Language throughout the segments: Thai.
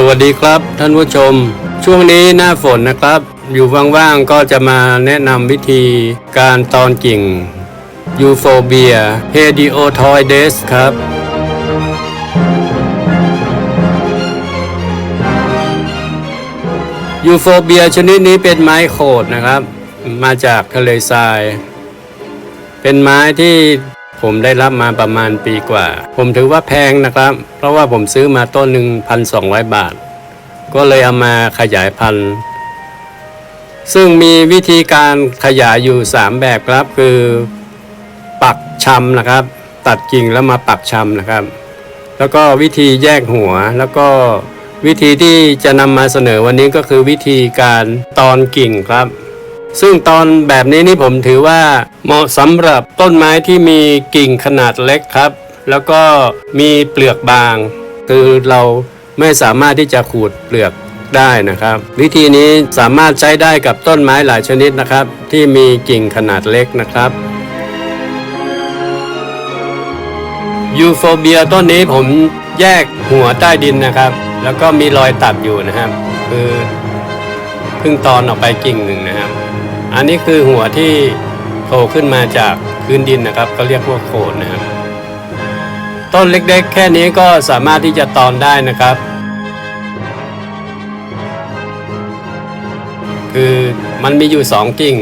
สวัสดีครับท่านผู้ชม ช่วงนี้หน้าฝนนะครับ อยู่ว่างๆก็จะมาแนะนำวิธีการตอนกิ่งยูโฟเบียเฮดิโอทอยเดสครับยูโฟเบียชนิดนี้เป็นไม้โขดนะครับ มาจากทะเลทราย เป็นไม้ที่ ผมได้รับมาประมาณปีกว่า ผมถือว่าแพงนะครับ เพราะว่าผมซื้อมาต้นหนึ่งพันสองบาท ก็เลยเอามาขยายพันธุ์ซึ่งมีวิธีการขยายอยู่ 3 แบบครับ คือปักชำนะครับ ตัดกิ่งแล้วมาปักชำนะครับ แล้วก็วิธีแยกหัวแล้วก็วิธีที่จะนำมาเสนอวันนี้ก็คือวิธีการตอนกิ่งครับ ซึ่งตอนแบบนี้นี่ผมถือว่าเหมาะสำหรับต้นไม้ที่มีกิ่งขนาดเล็กครับ แล้วก็มีเปลือกบาง คือเราไม่สามารถที่จะขูดเปลือกได้นะครับ วิธีนี้สามารถใช้ได้กับต้นไม้หลายชนิดนะครับ ที่มีกิ่งขนาดเล็กนะครับยูโฟเบียต้นนี้ผมแยกหัวใต้ดินนะครับ แล้วก็มีรอยตัดอยู่นะครับ คือเพิ่งตอนออกไปกิ่งหนึ่งนะครับ อันนี้คือหัวที่โผล่ขึ้นมาจากพื้นดินนะครับ ก็เรียกว่าโคนนะครับ ต้นเล็กๆ แค่นี้ก็สามารถที่จะตอนได้นะครับ คือมันมีอยู่สองกิ่ง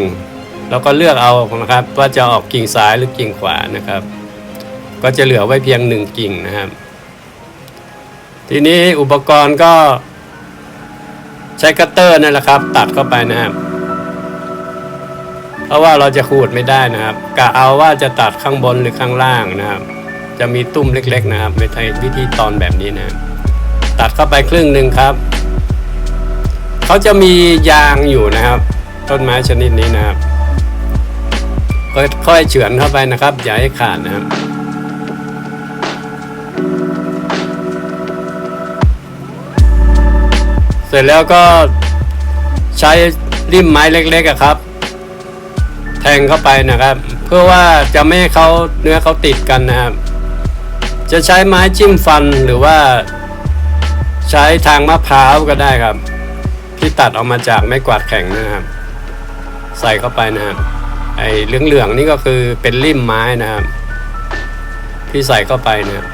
เราก็เลือกเอานะครับ ว่าจะออกกิ่งซ้ายหรือกิ่งขวานะครับ ก็จะเหลือไว้เพียงหนึ่งกิ่งนะครับ ทีนี้อุปกรณ์ก็ใช้คัตเตอร์นั่นแหละครับ ตัดเข้าไปนะครับ เพราะว่าเราจะขูดไม่ได้นะครับกะเอาว่าจะตัดข้างบนหรือข้างล่างนะครับ จะมีตุ้มเล็ก ๆ นะครับไม่ใช่วิธีตอนแบบนี้นะตัดเข้าไปครึ่งหนึ่งครับเขาจะมียางอยู่นะครับ ต้นไม้ชนิดนี้นะครับค่อยๆเฉือนเข้าไปนะครับ อย่าให้ขาดนะครับเสร็จแล้วก็ใช้ริมไม้เล็กๆครับ ทงเข้าไปนะครับ เพื่อว่าจะไม่ให้เขาเนื้อเขาติดกันนะครับ จะใช้ไม้จิ้มฟันหรือว่า ใช้ทางมะพร้าวก็ได้ครับ ที่ตัดออกมาจากไม้กวาดแข็งนะครับ ใส่เข้าไปนะครับไอ้เหลืองๆนี่ก็คือเป็นริมไม้นะครับ ที่ใส่เข้าไปนะครับ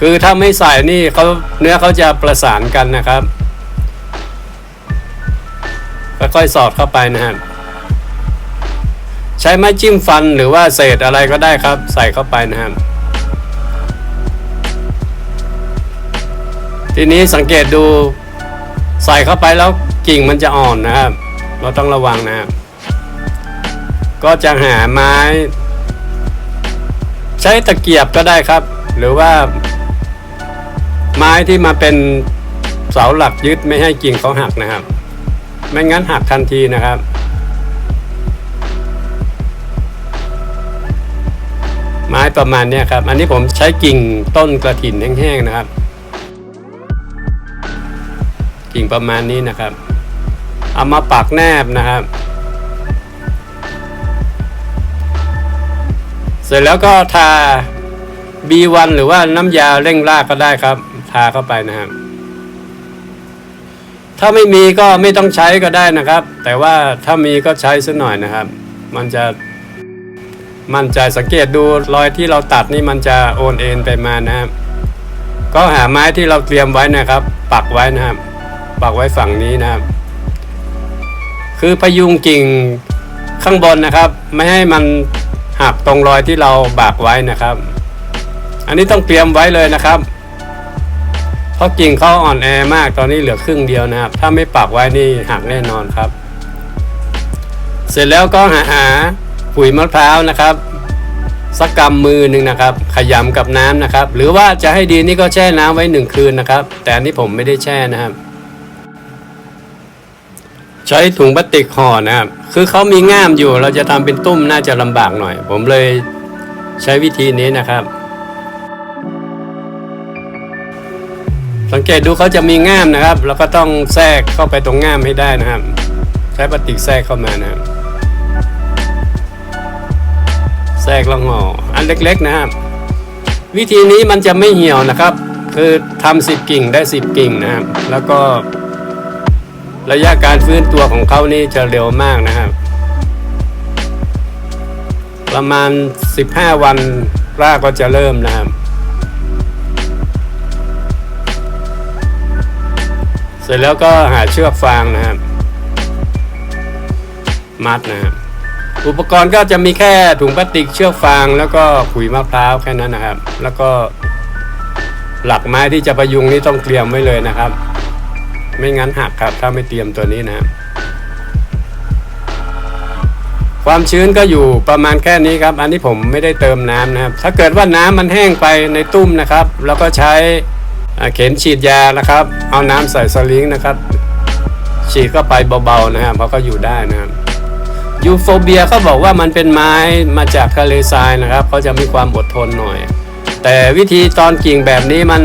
คือถ้าไม่ใส่นี่เขาเนื้อเขาจะประสานกันนะครับ ค่อยสอดเข้าไปนะครับใช้ไม้จิ้มฟันหรือว่าเศษอะไรก็ได้ครับ ใส่เข้าไปนะครับทีนี้สังเกตดูใส่เข้าไปแล้วกิ่งมันจะอ่อนนะครับ เราต้องระวังนะครับ ก็จะหาไม้ ใช้ตะเกียบก็ได้ครับ หรือว่า ไม้ที่มาเป็นเสาหลักยึดไม่ให้กิ่งเขาหักนะครับ ไม่งั้นหักทันทีนะครับไม้ประมาณนี้ครับ อันนี้ผมใช้กิ่งต้นกระถินแห้งๆนะครับ กิ่งประมาณนี้นะครับ เอามาปักแนบนะครับ เสร็จแล้วก็ทา B1 หรือว่าน้ำยาเร่งรากก็ได้ครับ ทาเข้าไปนะครับ ถ้าไม่มีก็ไม่ต้องใช้ก็ได้นะครับ แต่ว่าถ้ามีก็ใช้สักหน่อยนะครับ มันจะมั่นใจสังเกตดูรอยที่เราตัดนี่มันจะโอนเอ็นไปมานะครับ ก็หาไม้ที่เราเตรียมไว้นะครับ ปักไว้นะครับ ปักไว้ฝั่งนี้นะครับ คือพยุงกิ่งข้างบนนะครับ ไม่ให้มันหักตรงรอยที่เราบากไว้นะครับ อันนี้ต้องเตรียมไว้เลยนะครับ เพราะกิ่งเขาอ่อนแอมากตอนนี้เหลือครึ่งเดียวนะครับ ถ้าไม่ปักไว้นี่หักแน่นอนครับ เสร็จแล้วก็หาหาปุ๋ยมะพร้าวนะครับสักกำมือหนึ่งนะครับ ขยำกับน้ำนะครับ หรือว่าจะให้ดีนี่ก็แช่น้ำไว้หนึ่งคืนนะครับ แต่อันนี้ผมไม่ได้แช่นะครับ ใช้ถุงพลาสติกห่อนะครับ คือเขามีง่ามอยู่ เราจะทำเป็นตุ้มน่าจะลำบากหน่อย ผมเลยใช้วิธีนี้นะครับ สังเกตดูเขาจะมีง่ามนะครับ แล้วก็ต้องแทรกเข้าไปตรงง่ามให้ได้นะครับ ใช้พลาสติกแทรกเข้ามานะครับแทรกแล้วห่ออันเล็กๆนะครับ วิธีนี้มันจะไม่เหี่ยวนะครับ คือทำสิบกิ่งได้สิบกิ่งนะครับ แล้วก็ ระยะการฟื้นตัวของเขานี่จะเร็วมากนะครับ ประมาณ 15 วันรากก็จะเริ่มนะครับ สร็จแล้วก็หาเชือกฟางนะครับมัดนะครับอุปกรณ์ก็จะมีแค่ถุงพลาสติกเชือกฟางแล้วก็ขุยมะพร้าวแค่นั้นนะครับ แล้วก็หลักไม้ที่จะประยุงนี่ต้องเตรียมไว้เลยนะครับ ไม่งั้นหักครับ ถ้าไม่เตรียมตัวนี้นะครับความชื้นก็อยู่ประมาณแค่นี้ครับ อันนี้ผมไม่ได้เติมน้ำนะครับ ถ้าเกิดว่าน้ำมันแห้งไปในตุ้มนะครับ แล้วก็ใช้ เข็มฉีดยานะครับ เอาน้ำใส่สลิงนะครับ ฉีดเข้าไปเบาๆนะครับเขาก็อยู่ได้นะครับยูโฟเบียเขาบอกว่ามันเป็นไม้มาจากทะเลทรายนะครับเขาจะมีความอดทนหน่อย แต่วิธีตอนกิ่งแบบนี้มัน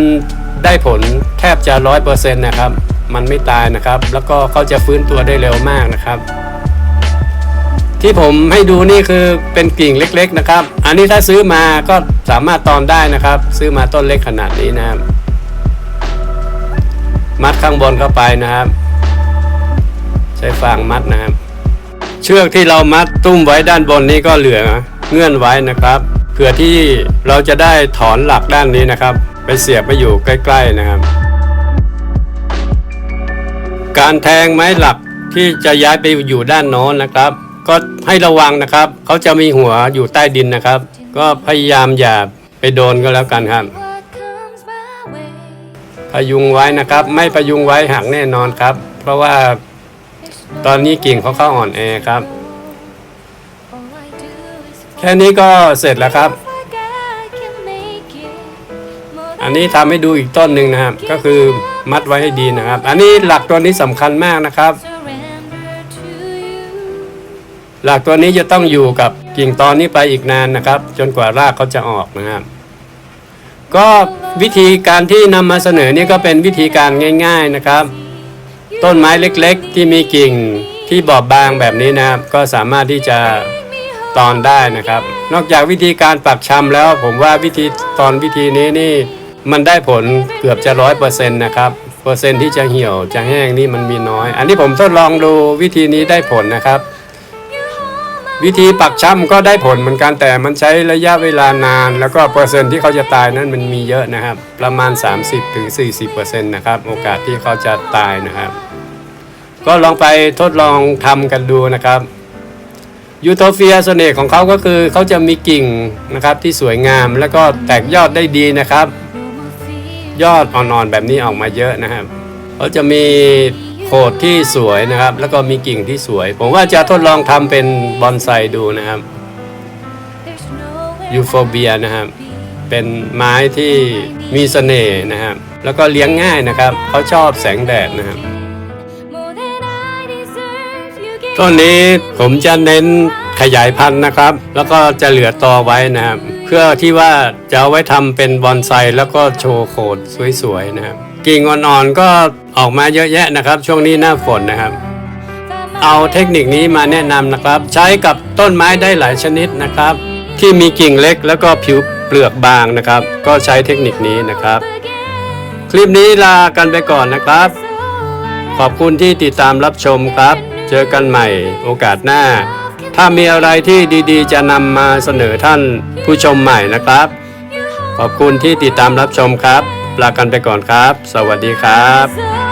ได้ผลแทบจะร้อยเปอร์เซ็นต์นะครับ มันไม่ตายนะครับ แล้วก็เขาจะฟื้นตัวได้เร็วมากนะครับ ที่ผมให้ดูนี่คือเป็นกิ่งเล็ก ๆ นะครับ อันนี้ถ้าซื้อมาก็สามารถตอนได้นะครับ ซื้อมาต้นเล็กขนาดนี้นะครับ มัดข้างบนเข้าไปนะครับ ใช้ฟางมัดนะครับ เชือกที่เรามัดตุ้มไว้ด้านบนนี้ก็เหลือเงื่อนไว้นะครับเพื่อที่เราจะได้ถอนหลักด้านนี้นะครับ ไปเสียบไปอยู่ใกล้ ๆนะครับ การแทงไม้หลักที่จะย้ายไปอยู่ด้านโน้นนะครับ ก็ให้ระวังนะครับ เขาจะมีหัวอยู่ใต้ดินนะครับ ก็พยายามอย่าไปโดนก็แล้วกันครับ พยุงไว้นะครับ ไม่พยุงไว้หักแน่นอนครับ เพราะว่าตอนนี้กิ่งเขาเข้าอ่อนแอครับ แค่นี้ก็เสร็จแล้วครับ อันนี้ทำให้ดูอีกต้นหนึ่งนะครับ ก็คือมัดไว้ให้ดีนะครับ อันนี้หลักตัวนี้สำคัญมากนะครับ หลักตัวนี้จะต้องอยู่กับกิ่งตอนนี้ไปอีกนานนะครับ จนกว่ารากเขาจะออกนะครับ ก็วิธีการที่นำมาเสนอนี่ก็เป็นวิธีการง่าย ๆนะครับ ต้นไม้เล็กๆ ที่มีกิ่งที่บอบบางแบบนี้นะครับ ก็สามารถที่จะตอนได้นะครับ นอกจากวิธีการปักชำแล้ว ผมว่าวิธีตอนวิธีนี้นี่มันได้ผลเกือบจะร้อยเปอร์เซ็นต์นะครับเปอร์เซ็นต์ที่จะเหี่ยวจะแห้งนี่มันมีน้อย อันนี้ผมทดลองดูวิธีนี้ได้ผลนะครับ วิธีปักช้ำก็ได้ผลเหมือนกันแต่มันใช้ระยะเวลานาน แล้วก็เปอร์เซ็นต์ที่เขาจะตายนั้นมันมีเยอะนะครับ ประมาณ 30-40%นะครับโอกาสที่เขาจะตายนะครับ ก็ลองไปทดลองทำกันดูนะครับยูโทเฟียเสน่ห์ของเขาก็คือเขาจะมีกิ่งนะครับที่สวยงามแล้วก็แตกยอดได้ดีนะครับ ยอดอ่อนๆแบบนี้ออกมาเยอะนะครับเขาจะมี โขดที่สวยนะครับ แล้วก็มีกิ่งที่สวย ผมว่าจะทดลองทำเป็นบอนไซดูนะครับยูโฟเบียนะครับ เป็นไม้ที่มีเสน่ห์นะครับ แล้วก็เลี้ยงง่ายนะครับเขาชอบแสงแดดนะครับต้นนี้ผมจะเน้นขยายพันธุ์นะครับ แล้วก็จะเหลือตอไว้นะครับ เพื่อที่ว่าจะเอาไว้ทำเป็นบอนไซแล้วก็โชว์โขดสวยๆนะครับ กิ่งอ่อนๆก็ออกมาเยอะแยะนะครับ ช่วงนี้หน้าฝนนะครับ เอาเทคนิคนี้มาแนะนำนะครับ ใช้กับต้นไม้ได้หลายชนิดนะครับ ที่มีกิ่งเล็กแล้วก็ผิวเปลือกบางนะครับ ก็ใช้เทคนิคนี้นะครับ คลิปนี้ลากันไปก่อนนะครับ ขอบคุณที่ติดตามรับชมครับ เจอกันใหม่โอกาสหน้า ถ้ามีอะไรที่ดีๆ จะนำมาเสนอท่านผู้ชมใหม่นะครับ ขอบคุณที่ติดตามรับชมครับ ลากันไปก่อนครับ สวัสดีครับ